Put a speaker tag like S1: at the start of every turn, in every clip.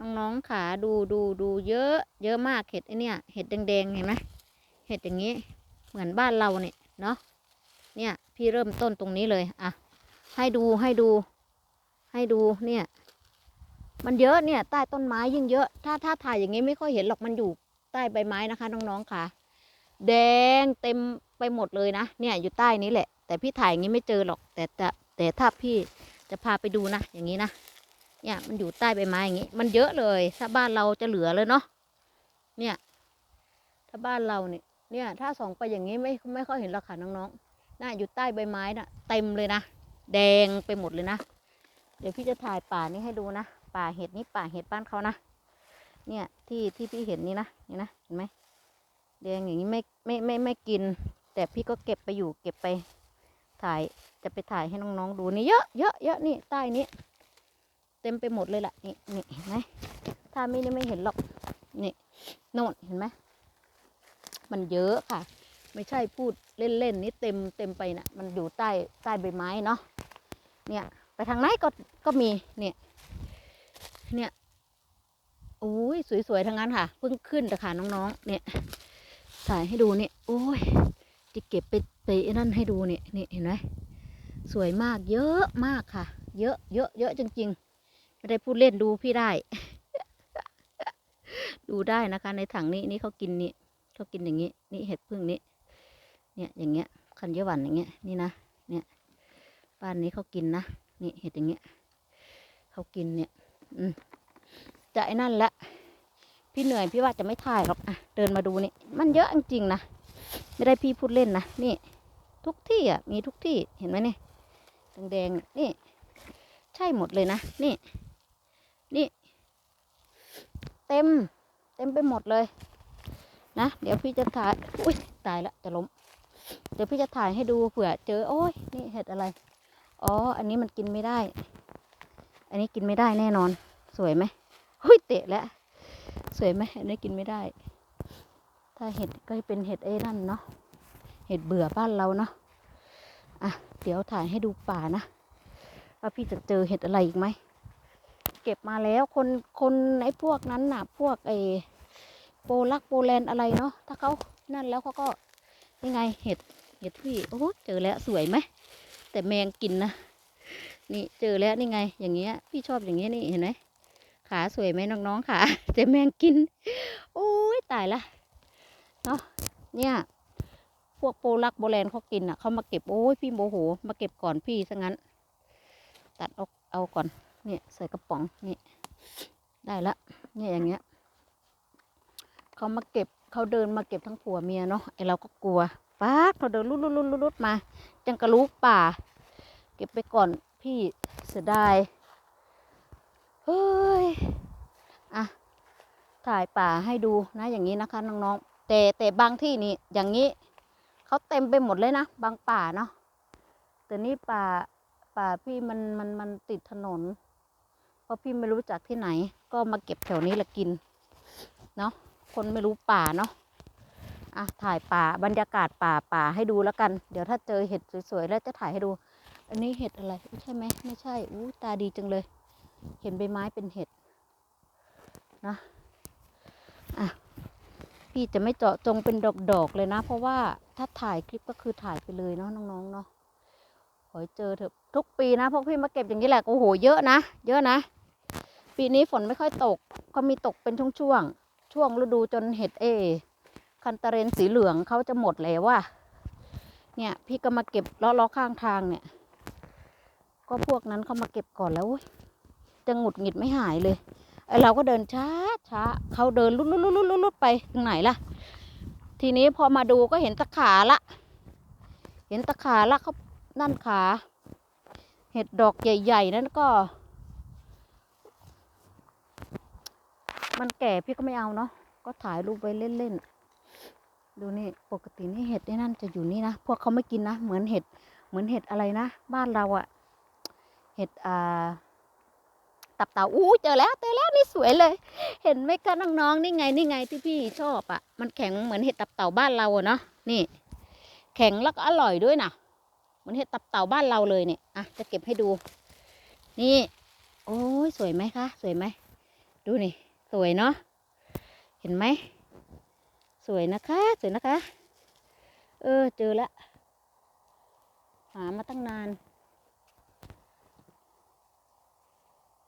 S1: น้องๆขาดูดูดูเยอะ เยอะมากเห็ดไอเนี่ยเห็ดแดงๆเห็นไหมเห็ดอย่างนี้เหมือนบ้านเราเนี่ยเนาะเนี่ยพี่เริ่มต้นตรงนี้เลยอะให้ดูให้ดู ให้ดูเนี่ย มันเยอะเนี่ย ใต้ต้นไม้ยิ่งเยอะ ถ้าถ้าถ่ายอย่างนี้ไม่ค่อยเห็นหรอกมันอยู่ใต้ใบไม้นะคะ น้องๆค่ะ แดงเต็มไปหมดเลยนะเนี่ยอยู่ใต้นี้แหละ แต่พี่ถ่ายอย่างนี้ไม่เจอหรอก แต่แต่แต่ถ้าพี่จะพาไปดูนะอย่างนี้นะ เนี่ยมันอยู่ใต้ใบไม้อย่างนี้มันเยอะเลยถ้าบ้านเราจะเหลือเลยเนาะเนี่ย ถ้าบ้านเราเนี่ยเนี่ย ถ้าส่องไปอย่างนี้ไม่ไม่ค่อยเห็นหรอกค่ะน้องๆน่าอยู่ใต้ใบไม้น่ะ เต็มเลยนะแดงไปหมดเลยนะเดี๋ยวพี่จะถ่ายป่านี้ให้ดูนะป่าเห็ดนี่ป่าเห็ดบ้านเขานะเนี่ยที่ที่พี่เห็นนี่นะนี่นะเห็นไหมแดงอย่างนี้ไม่ไม่ไม่ไม่กิน แต่พี่ก็เก็บไปอยู่เก็บไปถ่ายจะไปถ่ายให้น้องๆดูนี่เยอะเยอะเยอะนี่ใต้นี้ ต็มไปหมดเลยล่ะนี่นี่เห็นไหมถ้าไม่นี่ไม่เห็นหรอกนี่โน่นเห็นไหมมันเยอะค่ะ ไม่ใช่พูดเล่นๆนี่เต็มเต็มไปนะมันอยู่ใต้ใต้ใบไม้เนาะเนี่ย ไปทางไหนก็ก็มีเนี่ย เนี่ยโอ้ยสวยๆทั้งนั้นค่ะเพิ่งขึ้นแต่ค่ะน้องๆเนี่ยถ่ายให้ดูเนี่ยโอ้ยจะเก็บไปไปนั่นให้ดูเนี่ยนี่เห็นไหมสวยมากเยอะมากค่ะ เยอะเยอะเยอะจริง ๆ ไม่ได้พูดเล่นดูพี่ได้ ดูได้นะคะ ในถังนี้นี่เขากินนี่เขากินอย่างนี้ นี่เห็ดพึ่งนี้เนี่ยอย่างเงี้ย คันเยาวันอย่างเงี้ยนี่นะเนี่ยบ้านนี้เขากินนะนี่เห็ดอย่างเงี้ยเขากินเนี่ย อืมจะไอ้นั่นละพี่เหนื่อยพี่ว่าจะไม่ถ่ายหรอกอะเดินมาดูนี่มันเยอะจริงๆนะไม่ได้พี่พูดเล่นนะนี่ ทุกที่อะมีทุกที่เห็นไหมเนี่ยแดงๆนี่ ใช่หมดเลยนะนี่ เต็ม เต็มไปหมดเลย นะ เดี๋ยวพี่จะถ่าย อุ้ยตายละจะล้ม เดี๋ยวพี่จะถ่ายให้ดูเผื่อเจอ โอ้ย นี่เห็ดอะไร อ๋อ อันนี้มันกินไม่ได้ อันนี้กินไม่ได้แน่นอน สวยไหมเฮ้ยเตะแล้ว สวยไหมอันนี้กินไม่ได้ ถ้าเห็ดก็เป็นเห็ดไอ้นั่นเนาะ เห็ดเบื่อบ้านเราเนาะ อะ เดี๋ยวถ่ายให้ดูป่านะว่าพี่จะเจอเห็ดอะไรอีกไหม เก็บมาแล้ว คนคนไอ้พวกนั้นน่ะ พวกไอ้โปลักโปแลนอะไรเนาะถ้าเขานั่นแล้วเขาก็นี่ไงเห็ดเห็ดพี่โอ้เจอแล้วสวยไหมแต่แมงกินนะนี่เจอแล้วนี่ไง อย่างเงี้ย พี่ชอบอย่างเงี้ยนี่เห็นไหมขาสวยไหมน้องๆขาแต่แมงกิน โอ้ยตายละเนาะเนี่ยพวกโปลักโบแลนเขากินอะเขามาเก็บโอ้ยพี่โมโห มาเก็บก่อนพี่ซะงั้น ตัดเอาเอาก่อน เนี่ยใส่กระป๋องนี่ได้ละเนี่ยอย่างเงี้ยเขามาเก็บเขาเดินมาเก็บทั้งผัวเมียเนาะไอเราก็กลัวป้าเขาเดินลุดลุดลุดลุดมา จังกระลูกป่า เก็บไปก่อนพี่เสียดายเฮ้ยอะถ่ายป่าให้ดูนะอย่างนี้นะคะน้องๆแต่แต่บางที่นี่อย่างนี้เขาเต็มไปหมดเลยนะบางป่าเนาะแต่นี่ป่าป่าพี่มันมันมันติดถนน เพราะพี่ไม่รู้จักที่ไหน ก็มาเก็บแถวนี้ละกิน เนาะคนไม่รู้ป่าเนาะอะถ่ายป่าบรรยากาศป่าป่าให้ดูแล้วกัน เดี๋ยวถ้าเจอเห็ดสวยๆแล้วจะถ่ายให้ดู อันนี้เห็ดอะไรใช่ไหมไม่ใช่อู้ตาดีจังเลย เห็นใบไม้เป็นเห็ดนะอะพี่จะไม่เจาะจงเป็นดอกๆเลยนะ เพราะว่าถ้าถ่ายคลิปก็คือถ่ายไปเลยเนาะน้องๆเนาะขอเจอเถอะทุกปีนะพวกพี่มาเก็บอย่างนี้แหละโอ้โหเยอะนะ เยอะนะ ปีนี้ฝนไม่ค่อยตก ก็มีตกเป็นช่วงๆช่วงฤดูจนเห็ดเอ คันตะเรนสีเหลืองเขาจะหมดแล้วว่ะเนี่ย พี่ก็มาเก็บล้อๆข้างทางเนี่ย ก็พวกนั้นเขามาเก็บก่อนแล้วอุ๊ยจะหงุดหงิดไม่หายเลยไอเราก็เดินช้าช้าเขาเดินลุดลุดลุดลุดลุดไปถึงไหนล่ะ ทีนี้พอมาดูก็เห็นตะขาละ เห็นตะขาละเขานั่นขา เห็ดดอกใหญ่ ๆ นั่นก็ มันแก่พี่ก็ไม่เอาเนาะก็ถ่ายรูปไว้เล่นๆดูนี่ปกตินี่เห็ดนี่นั่นจะอยู่นี่นะพวกเขาไม่กินนะเหมือนเห็ดเหมือนเห็ดอะไรนะบ้านเราอะเห็ดอ่าตับเต่าอู้เจอแล้วเจอแล้วนี่สวยเลย เห็นไหมคะน้องๆนี่ไงนี่ไงที่พี่ชอบอะมันแข็งเหมือนเห็ดตับเต่าบ้านเราเนาะนี่ แข็งแล้วก็อร่อยด้วยนะเหมือนเห็ดตับเต่าบ้านเราเลยเนี่ยอะจะเก็บให้ดู นี่ โอ้ยสวยไหมคะ สวยไหมดูนี่ สวยเนาะเห็นไหม สวยนะคะ สวยนะคะ เออ เจอละหามาตั้งนาน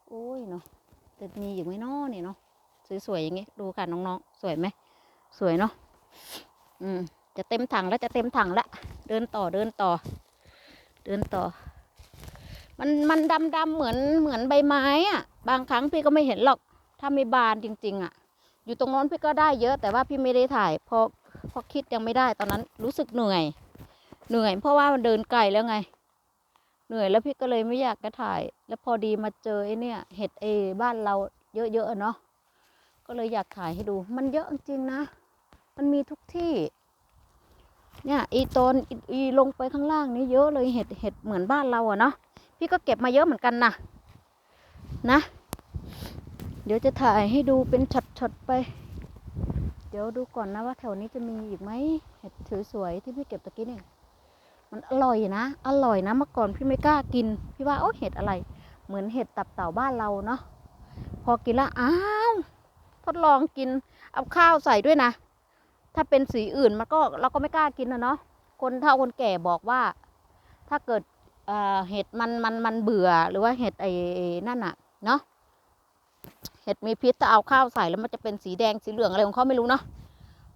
S1: โอ้ยเนาะจะมีอยู่ไหมเนาะนี่ยเนาะสวยๆอย่างงี้ดูค่ะน้องๆ สวยไหม สวยเนาะอืม จะเต็มถังแล้วจะเต็มถังละเดินต่อเดินต่อ เดินต่อ มันมันดำดำเหมือนเหมือนใบไม้อะบางครั้งพี่ก็ไม่เห็นหรอก ถ้าไม่บานจริง ๆ อะ อยู่ตรงโน้นพี่ก็ได้เยอะ แต่ว่าพี่ไม่ได้ถ่ายเพราะเพราะคิดยังไม่ได้ตอนนั้นรู้สึกเหนื่อย เหนื่อย เพราะว่ามันเดินไกลแล้วไง เหนื่อยแล้วพี่ก็เลยไม่อยากจะถ่าย แล้วพอดีมาเจอไอ้เนี่ย เห็ดเอบ้านเราเยอะๆเนาะก็เลยอยากถ่ายให้ดู มันเยอะจริงนะ มันมีทุกที่ เนี่ยอีตนอีอีลงไปข้างล่างนี่เยอะเลยเห็ดเห็ดเหมือนบ้านเราอะเนาะพี่ก็เก็บมาเยอะเหมือนกันนะนะ เดี๋ยวจะถ่ายให้ดูเป็นช็อตๆไป เดี๋ยวดูก่อนนะว่าแถวนี้จะมีอีกไหมเห็ดสวยๆที่พี่เก็บตะกี้นี่มันอร่อยนะ อร่อยนะเมื่อก่อนพี่ไม่กล้ากิน พี่ว่าโอ้เห็ดอะไร เหมือนเห็ดตับเต่าบ้านเราเนาะพอกินแล้วอ้าวทดลองกินเอาข้าวใส่ด้วยนะ ถ้าเป็นสีอื่นมันก็เราก็ไม่กล้ากินนะเนาะคนเฒ่าคนแก่บอกว่า ถ้าเกิดเอ่อเห็ดมันมันมันเบื่อหรือว่าเห็ดไอ้นั่นอะเนาะ เห็ดมีพิษถ้าเอาข้าวใส่แล้วมันจะเป็นสีแดงสีเหลืองอะไรของเขาไม่รู้เนาะ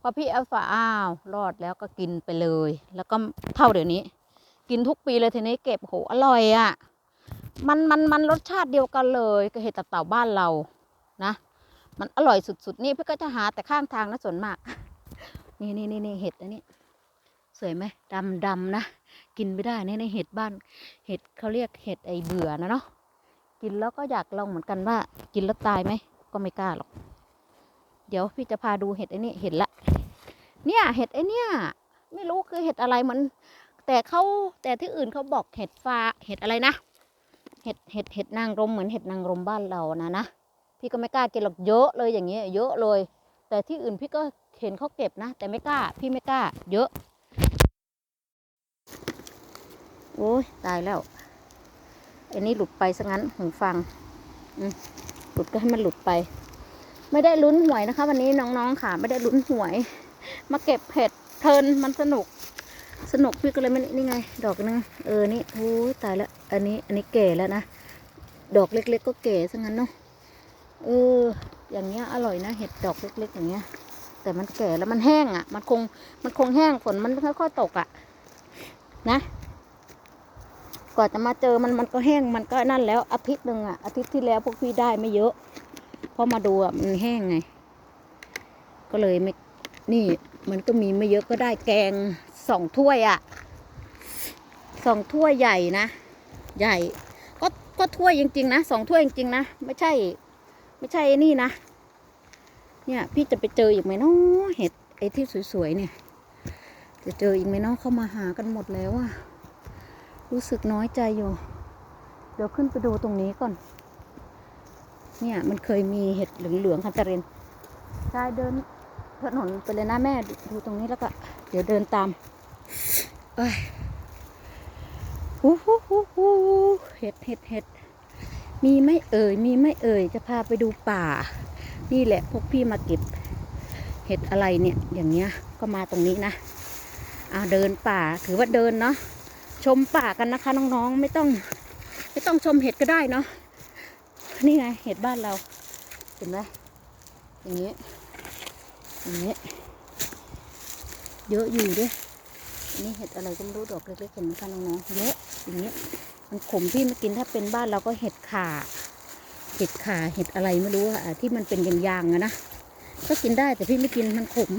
S1: พอพี่เอาฝาอ้าวรอดแล้วก็กินไปเลย แล้วก็เท่าเดี๋ยวนี้ กินทุกปีเลยทีนี้เก็บโหอร่อยอะมันมันมันรสชาติเดียวกันเลยกับเห็ดตับเต่าบ้านเรานะ มันอร่อยสุดๆนี่พี่ก็จะหาแต่ข้างทางนะส่วนมาก นี่นี่นี่นี่เห็ดอันนี้สวยไหมดำดำนะ กินไม่ได้นี่ในเห็ดบ้าน เห็ดเขาเรียกเห็ดไอเบื่อนะเนาะ กินแล้วก็อยากลองเหมือนกันว่า กินแล้วตายไหมก็ไม่กล้าหรอก เดี๋ยวพี่จะพาดูเห็ดไอ้นี่เห็ดละ เนี่ยเห็ดไอเนี่ย ไม่รู้คือเห็ดอะไรมัน แต่เขาแต่ที่อื่นเขาบอกเห็ดฟ้าเห็ดอะไรนะเห็ดเห็ดเห็ดนางรมเหมือนเห็ดนางรมบ้านเรานะนะพี่ก็ไม่กล้ากินหรอกเยอะเลยอย่างเงี้ยเยอะเลย แต่ที่อื่นพี่ก็เห็นเขาเก็บนะ แต่ไม่กล้า พี่ไม่กล้า เยอะโอ้ยตายแล้ว อันนี้หลุดไปซะงั้นหูฟังหลุดก็ให้มันหลุดไป ไม่ได้ลุ้นหวยนะคะ วันนี้น้องๆค่ะ ไม่ได้ลุ้นหวย มาเก็บเห็ดเพลินมันสนุก สนุกพี่ก็เลยไม่นี่ไง ดอกนึงเออนี่โอ้ยตายแล้ว อันนี้อันนี้แก่แล้วนะดอกเล็ก ๆ ก็แก่ซะงั้นเนาะเออ อย่างเงี้ยอร่อยนะเห็ดดอกเล็ก ๆ อย่างเงี้ย แต่มันแก่แล้วมันแห้งอะ มันคงมันคงแห้งฝนมันค่อยๆตกอะ นะ ก่อนจะมาเจอมันมันก็แห้งมันก็นั่นแล้วอาทิตย์หนึ่งอะอาทิตย์ที่แล้วพวกพี่ได้ไม่เยอะพราะมาดูอะมันแห้งไง ก็เลยไม่นี่มันก็มีไม่เยอะก็ได้แกงสองถ้วยอะสองถ้วยใหญ่นะ ใหญ่ ก็ก็ถ้วยจริงๆนะสองถ้วยจริงๆนะไม่ใช่ ไม่ใช่นี่นะ เนี่ย พี่จะไปเจออีกไหมเนาะเห็ดไอ้ที่สวยๆเนี่ย จะเจออีกไหมเนาะเข้ามาหากันหมดแล้วอะ รู้สึกน้อยใจอยู่ เดี๋ยวขึ้นไปดูตรงนี้ก่อน เนี่ยมันเคยมีเห็ดเหลืองๆคันตะเรนชายเดินถนนไปเลยนะแม่ดูตรงนี้แล้วก็ เดี๋ยวเดินตามเอ้ยฮู้ฮู้ฮู้ฮู้เห็ดเห็ดเห็ดมีไม่เอ่ย มีไม่เอ่ย จะพาไปดูป่า นี่แหละพวกพี่มาเก็บ เห็ดอะไรเนี่ย อย่างเงี้ย ก็มาตรงนี้นะอ่าเดินป่า ถือว่าเดินเนาะ ชมป่ากันนะคะ น้องๆ ไม่ต้อง ไม่ต้องชมเห็ดก็ได้เนาะนี่ไงเห็ดบ้านเรา เห็นไหมอย่างเงี้ยอย่างเงี้ยเยอะอยู่ด้วยอันนี้เห็ดอะไรก็ไม่รู้ดอกเล็กๆเห็นไหมคะน้องๆเยอะอย่างเงี้ยมันขมพี่ไม่กินถ้าเป็นบ้านเราก็เห็ดข่าเห็ดข่าเห็ดอะไรไม่รู้อะที่มันเป็นยางๆอะนะก็กินได้แต่พี่ไม่กินมันขม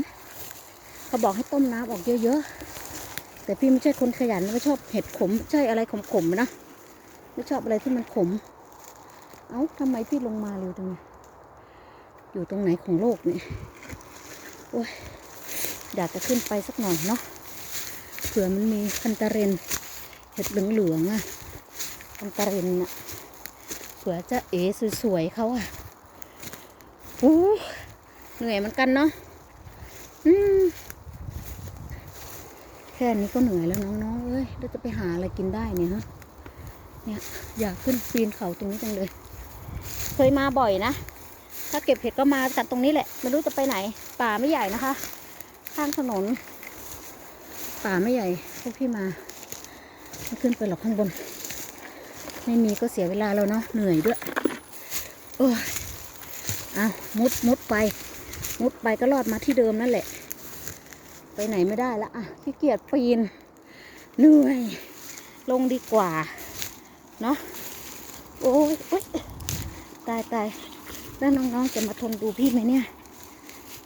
S1: เขาบอกให้ต้มน้ำออกเยอะๆ แต่พี่ไม่ใช่คนขยันไม่ชอบเห็ดขมใช่อะไรขมๆนะไม่ชอบอะไรที่มันขม เอ้าทำไมพี่ลงมาเร็วจังอยู่ตรงไหนของโลกนี่โอ้ยอยากจะขึ้นไปสักหน่อยเนาะเผื่อมันมีคันตะเรนเห็ดเหลืองๆอะคันตะเรนอะเผื่อจะเอ๋สวยๆเขาอะโอ้เหนื่อยเหมือนกันเนาะอืม ค่นี้ก็เหนื่อยแล้วน้องๆ เอ้ยเราจะไปหาอะไรกินได้เนี่ยฮะ เนี่ยอยากขึ้นปีนเขาตรงนี้จังเลย เคยมาบ่อยนะ ถ้าเก็บเห็ดก็มากันตรงนี้แหละ ไม่รู้จะไปไหน ป่าไม่ใหญ่นะคะ ข้างถนน ป่าไม่ใหญ่พวกพี่มาไม่ขึ้นไปหรอกข้างบน ไม่มีก็เสียเวลาแล้วเนาะ เหนื่อยด้วย โอ้ยเอามุดมุดไป มุดไปก็รอดมาที่เดิมนั่นแหละ ไปไหนไม่ได้ละอะขี้เกียจปีนเหนื่อย ลงดีกว่า เนาะโอ้ยโอ้ยตายตายแล้วน้องๆจะมาทนดูพี่ไหมเนี่ย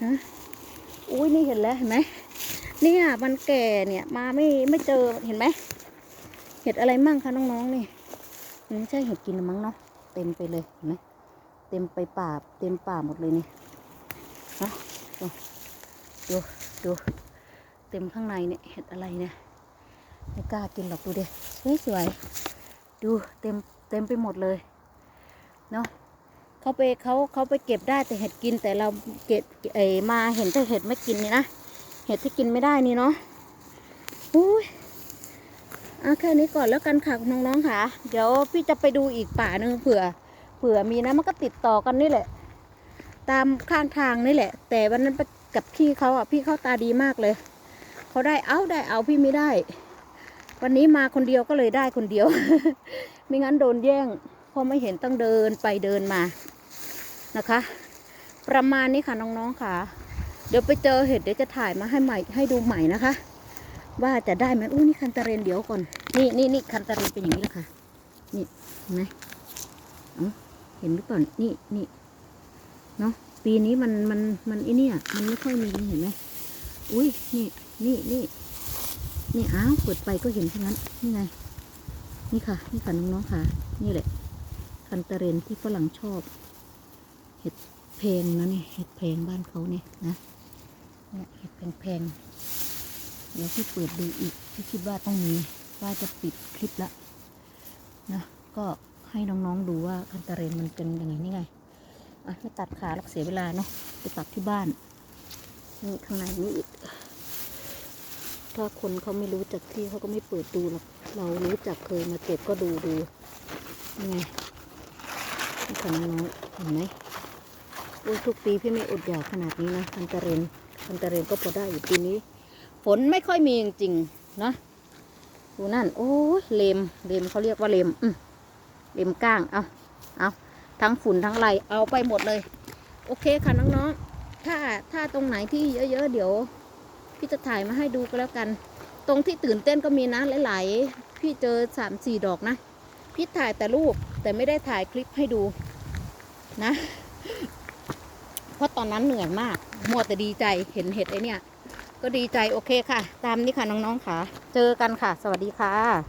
S1: ฮะอุ้ยนี่เห็นแล้วเห็นไหมเนี่ยมันแก่เนี่ยมาไม่ไม่เจอเห็นไหมเห็ดอะไรมั่งคะน้องๆนี่มันไม่ใช่เห็ดกินมั้งเนาะเต็มไปเลยเห็นไหมเต็มไปป่าเต็มป่าหมดเลยนี่เนาะดูดู เต็มข้างในเนี่ยเห็ดอะไรเนี่ยไม่กล้ากินหรอกดูเดิสวยสวยดูเต็มเต็มไปหมดเลยเนาะเขาไปเขาเขาไปเก็บได้แต่เห็ดกินแต่เราเก็บเออมาเห็นแต่เห็ดไม่กินนี่นะเห็ดที่กินไม่ได้นี่เนาะอุ้ยเอาแค่นี้ก่อนแล้วกันค่ะน้องๆค่ะ เดี๋ยวพี่จะไปดูอีกป่าหนึ่งเผื่อ เผื่อมีนะมันก็ติดต่อกันนี่แหละ ตามข้างทางนี่แหละ แต่วันนั้นไปกับพี่เขาอะพี่เขาตาดีมากเลย เขาได้เอาได้เอาพี่ไม่ได้ วันนี้มาคนเดียวก็เลยได้คนเดียว ไม่งั้นโดนแย่งพราะไม่เห็นต้องเดินไปเดินมานะคะ ประมาณนี้ค่ะน้องๆค่ะ เดี๋ยวไปเจอเห็ดเดี๋ยวจะถ่ายมาให้ใหม่ให้ดูใหม่นะคะ ว่าจะได้ไหมอู้นี่คันตะเรนเดี๋ยวก่อน นี่นี่นี่คันตะเรนเป็นอย่างนี้แหละค่ะ นี่เห็นไหมอ้าเห็นหรือเปล่านี่นี่เนาะปีนี้มันมันมันไอเนี่ยมันไม่ค่อยมีเห็นไหม อุ้ยนี่ นี่นี่นี่อ้าวเปิดไปก็เห็นทั้งนั้น นี่ไง นี่ค่ะ นี่ค่ะน้องๆค่ะ นี่แหละ คันตะเรนที่ฝรั่งชอบ เห็ดเพลงนะนี่ เห็ดเพลงบ้านเขาเนี่ยนะเนี่ยเห็ดแพงๆ เดี๋ยวพี่เปิดดูอีก พี่คิดว่าต้องมี ว่าจะปิดคลิปละนะ ก็ให้น้องๆดูว่าคันตะเรนมันเป็นยังไงนี่ไง อะไม่ตัดขาหรอกเสียเวลาเนาะ ไปตัดที่บ้าน นี่ข้างในนี่อีก ถ้าคนเขาไม่รู้จักที่เขาก็ไม่เปิดดูหรอก เรารู้จักเคยมาเก็บก็ดูดูยังไงนี่ค่ะน้องๆเห็นไหมโอ้ทุกปีพี่ไม่อดอยากขนาดนี้นะคันตะเรนคันตะเรนก็พอได้อยู่ปีนี้ ฝนไม่ค่อยมีจริงๆนะดูนั่น โอ้เลมเลมเขาเรียกว่าเลมอืมเลมก้าง เอาเอาทั้งฝุ่นทั้งไรเอาไปหมดเลย โอเคค่ะน้องๆ ถ้าถ้าตรงไหนที่เยอะๆเดี๋ยว พี่จะถ่ายมาให้ดูก็แล้วกัน ตรงที่ตื่นเต้นก็มีนะหลายๆ พี่เจอสามสี่ดอกนะ พี่ถ่ายแต่รูปแต่ไม่ได้ถ่ายคลิปให้ดูนะ เพราะตอนนั้นเหนื่อยมาก มัวแต่ดีใจเห็นเห็ดไอเนี่ย ก็ดีใจโอเคค่ะ ตามนี้ค่ะน้องๆค่ะ เจอกันค่ะ สวัสดีค่ะ